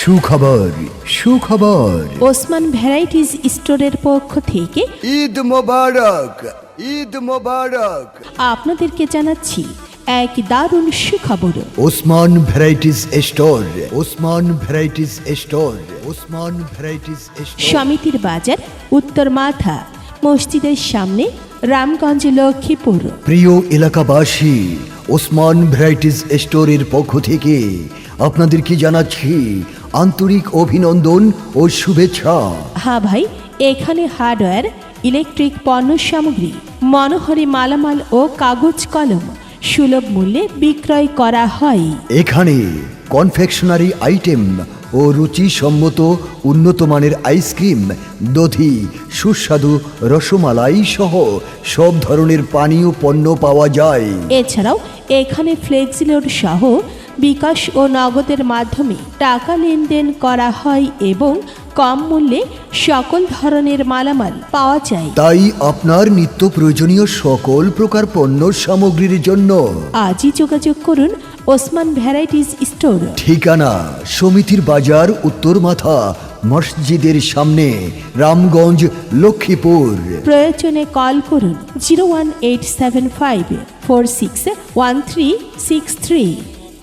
সুখবর সুখবর। ওসমান ভ্যারাইটিস স্টোরের পক্ষ থেকে ঈদ মোবারক ঈদ মোবারক। আপনাদেরকে জানাচ্ছি এক দারুণ সুখবর। Osman varieties store Osman varieties store Osman varieties সমিতির বাজার উত্তর মাথা মসজিদের সামনে রামগঞ্জ লক্ষ্মীপুর। প্রিয় এলাকাবাসী ওসমান ভ্যারাইটিস স্টোরের পক্ষ থেকে আপনাদেরকে জানাচ্ছি আন্তরিক অভিনন্দন ও শুভেচ্ছা। হ্যাঁ ভাই এখানে হার্ডওয়্যার ইলেকট্রিক পণ্য সামগ্রী মনোহরি মালামাল ও কাগজ কলম সুলভ মূল্যে বিক্রয় করা হয়। এখানে কনফেকশনারি আইটেম ও রুচিসম্মত উন্নত মানের আইসক্রিম দধি সুস্বাদু রসমালাই সহ সব ধরনের পানীয় পণ্য পাওয়া যায়। এছাড়াও এখানে ফ্লেক্সিলোড সহ বিকাশ ও নগদের মাধ্যমে টাকা লেনদেন করা হয় এবং কম মূল্যে সকল ধরনের মালামাল পাওয়া যায়। তাই আপনার নিত্য প্রয়োজনীয় সকল প্রকার পণ্য সামগ্রীর জন্য আজই যোগাযোগ করুন ওসমান ভ্যারাইটিস স্টোর। ঠিকানা সমিতির বাজার উত্তর মাথা মসজিদের সামনে রামগঞ্জ লক্ষ্মীপুর। প্রয়োজনে কল করুন zero one eight seven five four six one three six three.